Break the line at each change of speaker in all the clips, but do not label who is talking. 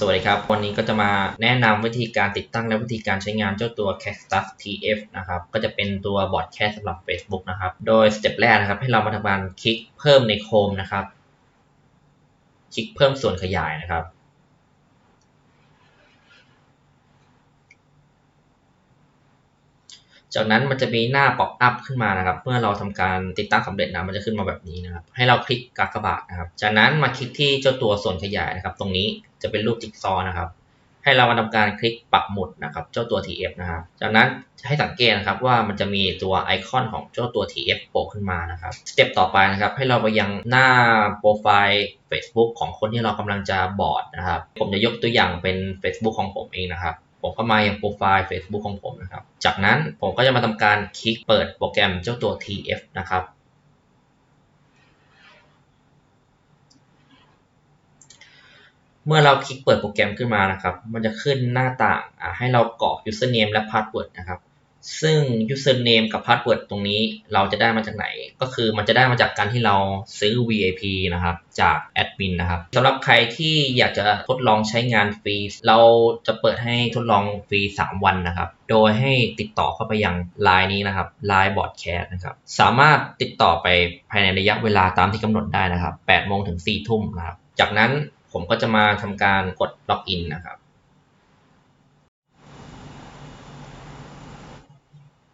สวัสดีครับ วันนี้ก็จะมาแนะนำวิธีการติดตั้งและวิธีการใช้งานเจ้าตัว Cactus TF นะครับ ก็จะเป็นตัวบอร์ดแคสสำหรับ Facebook นะครับ โดยสเต็ปแรกนะครับ ให้เรามาทำการคลิกเพิ่มในโคมนะครับ คลิกเพิ่มส่วนขยายนะครับ จากนั้นมันจะมีหน้าป๊อปอัพขึ้นมานะครับ เมื่อเราทำการติดตั้งสำเร็จนะมันจะขึ้นมาแบบนี้นะครับ ให้เราคลิกกากบาทนะครับ จากนั้นมาคลิกที่เจ้าตัวส่วนขยายนะครับ ตรงนี้จะเป็นรูปจิ๊กซอว์นะครับ ให้เรามาทำการคลิกปักหมุดนะครับ เจ้าตัว TF นะครับ จากนั้นให้สังเกตนะครับว่ามันจะมีตัวไอคอนของเจ้าตัว TF โผล่ขึ้นมานะครับ สเต็ปต่อไปนะครับ ให้เราไปยังหน้าโปรไฟล์ Facebook ของคนที่เรากำลังจะบอร์ดนะครับ ผมจะยกตัวอย่างเป็น Facebook ของผมเองนะครับ ผมก็มาอย่างโปรไฟล์ Facebook ของผมนะครับ จากนั้นผมก็จะมาทำการคลิกเปิดโปรแกรมเจ้าตัว TF นะครับ เมื่อเราคลิกเปิดโปรแกรมขึ้นมานะครับ มันจะขึ้นหน้าต่างให้เรากรอก username และ password นะครับ ซึ่ง username กับ password ตรงนี้เราจะได้มาจากไหน ก็คือมันจะได้มาจากการที่เราซื้อ VIP นะครับจากแอดมินนะครับสำหรับใครที่อยากจะทดลองใช้งานฟรีเราจะเปิดให้ทดลองฟรี 3 วันนะครับ โดยให้ติดต่อเข้าไปยัง Line นี้นะครับ Line Broadcast นะครับสามารถติดต่อไปภายในระยะเวลาตามที่กำหนดได้นะครับ8โมงถึง4ทุ่มนะครับจากนั้นผมก็จะมาทำการกดล็อกอินนะครับ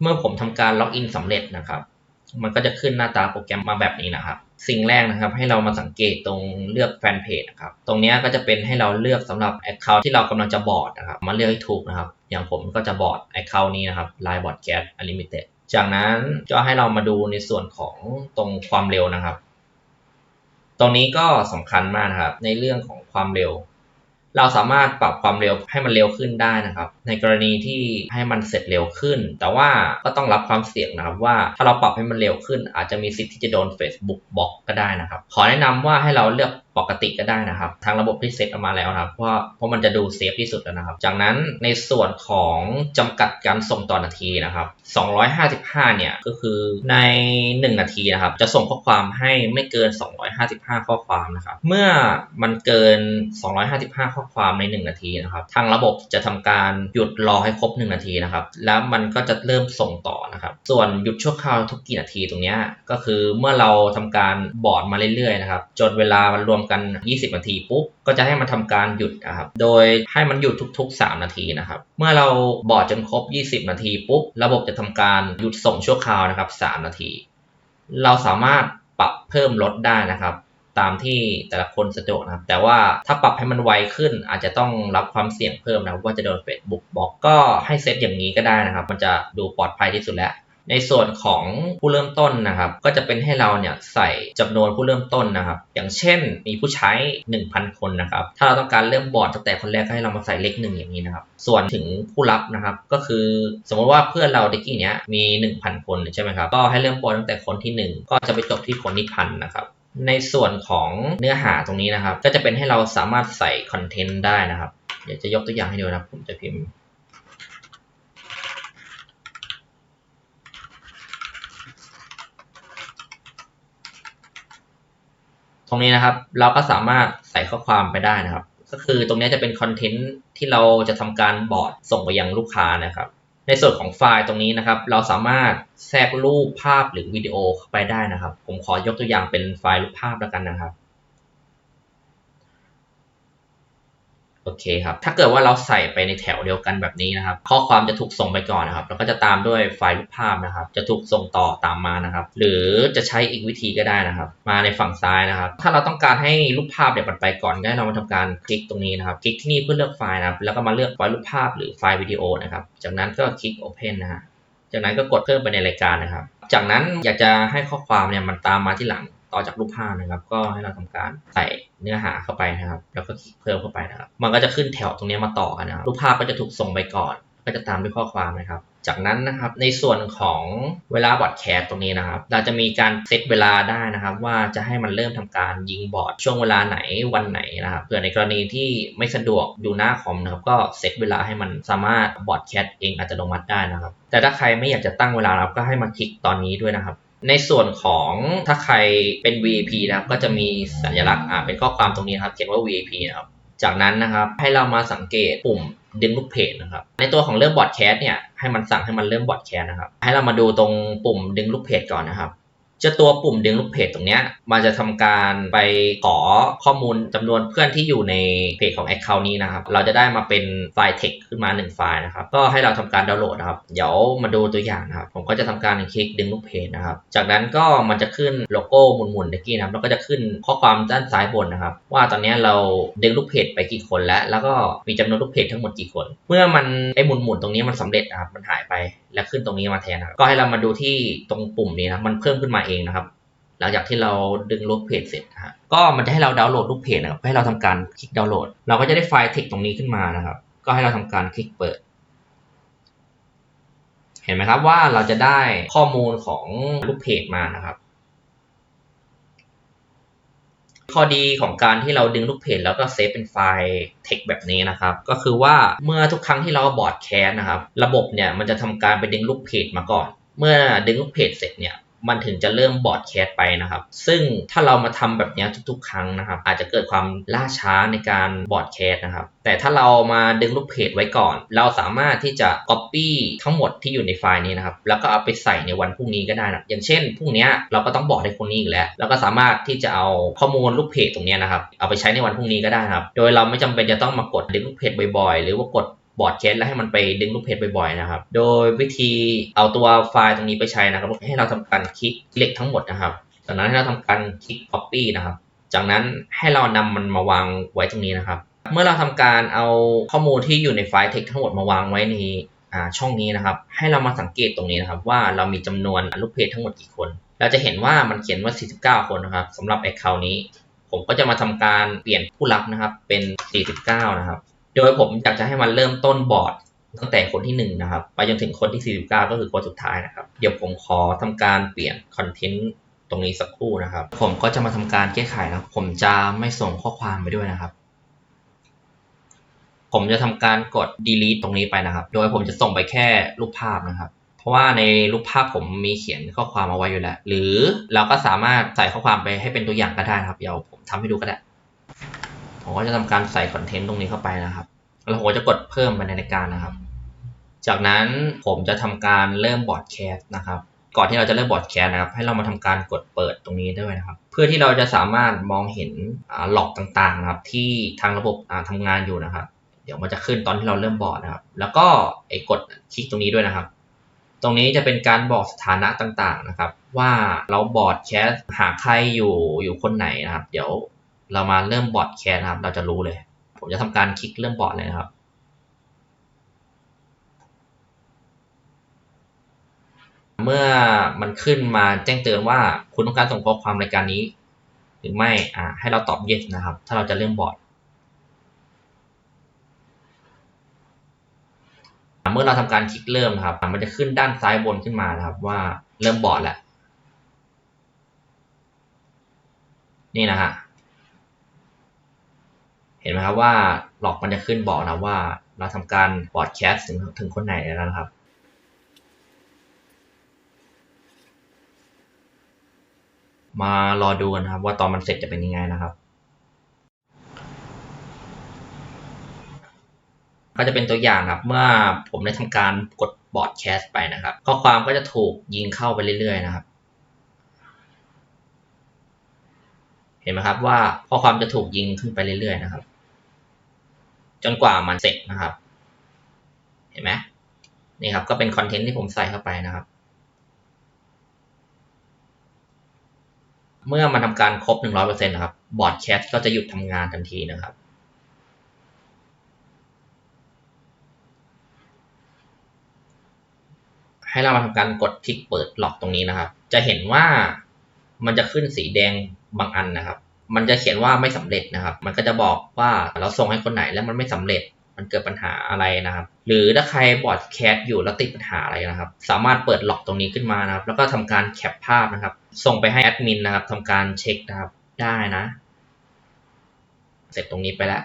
เมื่อผมทำการล็อกอินสำเร็จนะครับ มันก็จะขึ้นหน้าตาโปรแกรมมาแบบนี้นะครับ สิ่งแรกนะครับ ให้เรามาสังเกตตรงเลือกแฟนเพจนะครับ ตรงนี้ก็จะเป็นให้เราเลือกสำหรับ Account ที่เรากำลังจะบอร์ดนะครับ มาเลือกให้ถูกนะครับ อย่างผมก็จะบอร์ด Account นี้นะครับ Line Broadcast Unlimited จากนั้นก็ให้เรามาดูในส่วนของตรงความเร็วนะครับ ตรงนี้ก็สำคัญมากนะครับ ในเรื่องของความเร็ว เราสามารถปรับความเร็วให้มันเร็วขึ้นได้นะครับ ในกรณีที่ให้มันเสร็จเร็วขึ้น แต่ว่าก็ต้องรับความเสี่ยงนะครับว่าถ้าเราปรับให้มันเร็วขึ้น อาจจะมีสิทธิ์ที่จะโดน Facebook บล็อกก็ได้นะครับ ขอแนะนำว่าให้เราเลือกปกติก็ได้นะครับ ทางระบบที่เซตออกมาแล้วนะครับเพราะเพราะมันจะดูเซฟที่สุดแล้วนะครับ จากนั้นในส่วนของจำกัดการส่งต่อนาทีนะครับ 255 เนี่ยก็คือใน 1 นาทีนะครับ จะส่งข้อความให้ไม่เกิน 255 ข้อความนะครับ เมื่อมันเกิน 255 ข้อความใน 1 นาทีนะครับ ทางระบบจะทำการหยุดรอให้ครบ 1 นาทีนะครับ แล้วมันก็จะเริ่มส่งต่อนะครับ ส่วนหยุดชั่วคราวทุกกี่นาทีตรงนี้ก็คือเมื่อเราทำการบอร์ดมาเรื่อยๆนะครับ จนเวลามันรวมกัน 20 นาทีปุ๊บ ก็จะให้มันทำการหยุดนะครับ โดยให้มันหยุดทุก ๆ 3 นาทีนะครับ เมื่อเราบอร์ดจนครบ 20 นาทีปุ๊บ ระบบจะทำการหยุดส่งชั่วคราวนะครับ 3 นาที เราสามารถปรับเพิ่มลดได้นะครับ ตามที่แต่ละคนสะดวกนะครับ แต่ว่าถ้าปรับให้มันไวขึ้น อาจจะต้องรับความเสี่ยงเพิ่มนะว่าจะโดน Facebook บล็อกก็ให้เซตอย่างนี้ก็ได้นะครับ มันจะดูปลอดภัยที่สุดแล้วในส่วนของผู้เริ่มต้นนะครับ ก็จะเป็นให้เราเนี่ยใส่จำนวนผู้เริ่มต้นนะครับ อย่างเช่นมีผู้ใช้ 1,000 คนนะครับ ถ้าเราต้องการเริ่มบอร์ดตั้งแต่คนแรกก็ให้เรามาใส่เลขหนึ่งอย่างนี้นะครับ ส่วนถึงผู้รับนะครับ ก็คือสมมติว่าเพื่อนเราเด็กกี้เนี้ยมี 1,000 คนใช่ไหมครับ ก็ให้เริ่มบอร์ดตั้งแต่คนที่ 1 ก็จะไปจบที่คนที่พันนะครับ ในส่วนของเนื้อหาตรงนี้นะครับ ก็จะเป็นให้เราสามารถใส่คอนเทนต์ได้นะครับ เดี๋ยวจะยกตัวอย่างให้ดูนะครับ ผมจะพิมพ์ ตรงนี้นะครับเราก็สามารถใส่ข้อความไปได้นะครับ ก็คือตรงนี้จะเป็นคอนเทนต์ที่เราจะทำการบอร์ดส่งไปยังลูกค้านะครับ ในส่วนของไฟล์ตรงนี้นะครับ เราสามารถแทรกรูปภาพหรือวิดีโอเข้าไปได้นะครับ ผมขอยกตัวอย่างเป็นไฟล์รูปภาพแล้วกันนะครับ โอเคครับ ถ้าเกิดว่าเราใส่ไปในแถวเดียวกันแบบนี้นะครับ ข้อความจะถูกส่งไปก่อนนะครับ แล้วก็จะตามด้วยไฟล์รูปภาพนะครับ จะถูกส่งต่อตามมานะครับ หรือจะใช้อีกวิธีก็ได้นะครับ มาในฝั่งซ้ายนะครับ ถ้าเราต้องการให้รูปภาพเนี่ยมันไปก่อนได้เรามาทำการคลิกตรงนี้นะครับ คลิกที่นี่เพื่อเลือกไฟล์นะครับ แล้วก็มาเลือกไฟล์รูปภาพหรือไฟล์วิดีโอนะครับ จากนั้นก็คลิก Open นะฮะ จากนั้นก็กดเพิ่มไปในรายการนะครับ จากนั้นอยากจะให้ข้อความเนี่ยมันตามมาที่หลังต่อจากรูปภาพนะครับ ก็ให้เราทำการใส่ เนื้อหาเข้าไปนะครับ แล้วก็คลิกเพิ่มเข้าไปนะครับ มันก็จะขึ้นแถวตรงนี้มาต่อกันนะครับรูปภาพก็จะถูกส่งไปก่อน ก็จะตามด้วยข้อความนะครับ จากนั้นนะครับในส่วนของเวลาบอร์ดแคสตรงนี้นะครับ เราจะมีการเซตเวลาได้นะครับ ว่าจะให้มันเริ่มทำการยิงบอร์ดช่วงเวลาไหนวันไหนนะครับเผื่อในกรณีที่ไม่สะดวกดูหน้าคอมนะครับก็เซตเวลาให้มันสามารถบอร์ดแคสเองอัตโนมัติได้นะครับ แต่ถ้าใครไม่อยากจะตั้งเวลาครับก็ให้มาคลิกตอนนี้ด้วยนะครับ ในส่วนของถ้าใครเป็น VIP นะครับ ก็จะมีสัญลักษณ์อ่าเป็นข้อความตรงนี้นะครับ เขียนว่า VIP นะครับ จากนั้นนะครับให้เรามาสังเกตปุ่มดึงลูกเพจนะครับ ในตัวของเริ่มบอดแคสเนี่ยให้มันสั่งให้มันเริ่มบอดแคสนะครับ ให้เรามาดูตรงปุ่มดึงลูกเพจก่อนนะครับ จะตัวปุ่มดึงลูกเพจตรงเนี้ยมันจะทำการไปขอข้อมูลจำนวนเพื่อนที่อยู่ในเพจของ Account นี้นะครับ เราจะได้มาเป็นไฟล์ text ขึ้นมา 1 ไฟล์นะครับ ก็ให้เราทำการดาวน์โหลดนะครับ เดี๋ยวมาดูตัวอย่างนะครับ ผมก็จะทำการคลิกดึงลูกเพจนะครับ จากนั้นก็มันจะขึ้นโลโก้หมุนๆเมื่อกี้นะครับ แล้วก็จะขึ้นข้อความด้านซ้ายบนนะครับ ว่าตอนนี้เราดึงลูกเพจไปกี่คนแล้ว แล้วก็มีจำนวนลูกเพจทั้งหมดกี่คน เมื่อมันไอ้หมุนๆตรงนี้มันสำเร็จนะครับ มันหายไป แล้วขึ้นตรงนี้มาแทนนะครับ ก็ให้เรามาดูที่ตรงปุ่มนี้นะ มันเพิ่มขึ้นมาเองนะครับ หลังจากที่เราดึงรูปเพจเสร็จฮะก็มันจะให้เราดาวน์โหลดรูปเพจนะครับให้เราทำการคลิกดาวน์โหลด เราก็จะได้ไฟล์ text ตรงนี้ขึ้นมานะครับ ก็ให้เราทำการคลิกเปิด เห็นไหมครับว่าเราจะได้ข้อมูลของรูปเพจมานะครับข้อดีของการที่เราดึงลูกเพจแล้วก็เซฟเป็นไฟล์ text แบบนี้นะครับ ก็คือว่าเมื่อทุกครั้งที่เราบอร์ดแคสนะครับ ระบบเนี่ยมันจะทำการไปดึงลูกเพจมาก่อน เมื่อดึงลูกเพจเสร็จเนี่ย มันถึงจะเริ่มบอดแคสไปนะครับ ซึ่งถ้าเรามาทำแบบนี้ทุกๆ ครั้งนะครับ อาจจะเกิดความล่าช้าในการบอดแคสนะครับ แต่ถ้าเรามาดึงลูกเพจไว้ก่อน เราสามารถที่จะ Copy ทั้งหมดที่อยู่ในไฟล์นี้นะครับ แล้วก็เอาไปใส่ในวันพรุ่งนี้ก็ได้นะอย่างเช่นพรุ่งนี้เราก็ต้องบอกให้คนนี้อีกแล้ว แล้วก็สามารถที่จะเอาข้อมูลลูกเพจตรงนี้นะครับ เอาไปใช้ในวันพรุ่งนี้ก็ได้นะครับ โดยเราไม่จำเป็นจะต้องมากดดึงลูกเพจบ่อยๆ หรือว่ากด บอร์ดแคสแล้วให้มันไปดึงลูกเพจบ่อยๆนะครับ โดยวิธีเอาตัวไฟล์ตรงนี้ไปใช้นะครับ ให้เราทำการคลิกเล็กทั้งหมดนะครับจากนั้นให้เราทำการคลิก copy นะครับ จากนั้นให้เรานำมันมาวางไว้ตรงนี้นะครับ เมื่อเราทำการเอาข้อมูลที่อยู่ในไฟล์ text ทั้งหมดมาวางไว้ในช่องนี้นะครับ ให้เรามาสังเกตตรงนี้นะครับ ว่าเรามีจำนวนลูกเพจทั้งหมดกี่คน เราจะเห็นว่ามันเขียนว่า 49 คนนะครับสำหรับ account นี้ ผมก็จะมาทำการเปลี่ยนผู้รับนะครับเป็น 49 นะครับ โดยผมอยากจะให้มันเริ่มต้นบอร์ดตั้งแต่คนที่1นะครับไปจนถึงคนที่ 49 ก็คือคนสุดท้ายนะครับ เดี๋ยวผมขอทำการเปลี่ยนคอนเทนต์ตรงนี้สักครู่นะครับ ผมก็จะมาทำการแก้ไขนะผมจะไม่ส่งข้อความไปด้วยนะครับ ผมจะทำการกด delete ตรงนี้ไปนะครับ โดยผมจะส่งไปแค่รูปภาพนะครับ เพราะว่าในรูปภาพผมมีเขียนข้อความเอาไว้อยู่แล้ว หรือเราก็สามารถใส่ข้อความไปให้เป็นตัวอย่างก็ได้นะครับ เดี๋ยวผมทำให้ดูก็ได้ ผมก็จะทำการใส่คอนเทนต์ตรงนี้เข้าไปนะครับ แล้วผมก็จะกดเพิ่มไปในรายการนะครับ จากนั้นผมจะทำการเริ่มบอร์ดแคสต์นะครับ ก่อนที่เราจะเริ่มบอร์ดแคสต์นะครับ ให้เรามาทำการกดเปิดตรงนี้ด้วยนะครับ เพื่อที่เราจะสามารถมองเห็นหลอกต่างๆนะครับ ที่ทางระบบทำงานอยู่นะครับ เดี๋ยวมันจะขึ้นตอนที่เราเริ่มบอร์ดนะครับ แล้วก็ไอ้กดคลิกตรงนี้ด้วยนะครับตรงนี้จะเป็นการบอกสถานะต่างๆนะครับ ว่าเราบอร์ดแคสหาใครอยู่อยู่คนไหนนะครับ เดี๋ยว เรามาเริ่มบอร์ดแคสนะครับ เราจะรู้เลย ผมจะทำการคลิกเริ่มบอร์ดเลยนะครับ เมื่อมันขึ้นมาแจ้งเตือนว่าคุณต้องการส่งข้อความรายการนี้ หรือไม่อ่าให้เราตอบ yes นะครับ ถ้าเราจะเริ่มบอร์ดเมื่อเราทำการคลิกเริ่มนะครับ มันจะขึ้นด้านซ้ายบนขึ้นมานะครับ ว่าเริ่มบอร์ดแล้ว นี่นะฮะ เห็นไหมครับว่าหลอกมันจะขึ้นบอกนะว่า เราทำการบอดแคสถึงถึงคนไหนแล้วนะครับมารอดูกันะครับ ว่าตอนมันเสร็จจะเป็นยังไงนะครับ ก็จะเป็นตัวอย่างครับ เมื่อผมได้ทำการกดบอดแคสไปนะครับ ข้อความก็จะถูกยิงเข้าไปเรื่อยๆนะครับ เห็นไหมครับว่าข้อความจะถูกยิงขึ้นไปเรื่อยๆนะครับ จนกว่ามันเสร็จนะครับ เห็นไหมนี่ครับก็เป็นคอนเทนต์ที่ผมใส่เข้าไปนะครับ เมื่อมันทำการครบ 100%นะครับบอร์ดแคสก็จะหยุดทำงานทันทีนะครับให้เรามาทำการกดคลิกเปิดล็อกตรงนี้นะครับ จะเห็นว่ามันจะขึ้นสีแดงบางอันนะครับ มันจะเขียนว่าไม่สำเร็จนะครับ มันก็จะบอกว่าเราส่งให้คนไหนแล้วมันไม่สำเร็จ มันเกิดปัญหาอะไรนะครับ หรือถ้าใครบอร์ดแคสอยู่แล้วติดปัญหาอะไรนะครับ สามารถเปิดล็อกตรงนี้ขึ้นมานะครับ แล้วก็ทำการแคปภาพนะครับ ส่งไปให้แอดมินนะครับทำการเช็คนะครับได้นะ เสร็จตรงนี้ไปแล้ว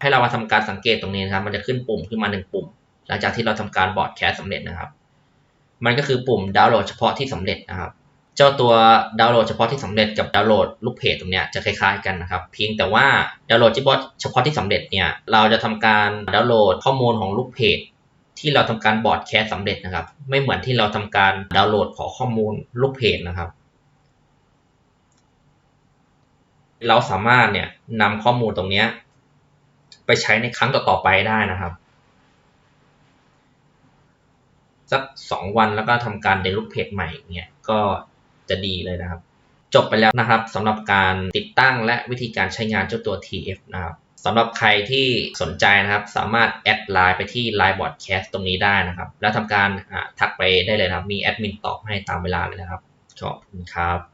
ให้เรามาทำการสังเกตตรงนี้นะครับ มันจะขึ้นปุ่มขึ้นมาหนึ่งปุ่ม หลังจากที่เราทำการบอร์ดแคสสำเร็จนะครับ มันก็คือปุ่มดาวน์โหลดเฉพาะที่สำเร็จนะครับ เจ้าตัวดาวน์โหลดเฉพาะที่สำเร็จกับดาวน์โหลดลูกเพจตรงเนี้ยจะคล้ายๆกันนะครับ เพียงแต่ว่าดาวน์โหลดเฉพาะที่สำเร็จเนี่ยเราจะทำการดาวน์โหลดข้อมูลของลูกเพจที่เราทำการบอร์ดแคสสำเร็จนะครับ ไม่เหมือนที่เราทำการดาวน์โหลดขอข้อมูลลูกเพจนะครับ เราสามารถเนี่ยนำข้อมูลตรงเนี้ยไปใช้ในครั้งต่อๆไปได้นะครับสักสองวันแล้วก็ทำการเดลูกเพจใหม่เนี่ยก็ จะดีเลยนะครับ จบไปแล้วนะครับสำหรับการติดตั้งและวิธีการใช้งานเจ้าตัว TF นะครับสำหรับใครที่สนใจนะครับสามารถแอดไลน์ไปที่ Line Broadcast ตรงนี้ได้นะครับ แล้วทำการทักไปได้เลยนะครับ มีแอดมินตอบให้ตามเวลาเลยนะครับ ขอบคุณครับ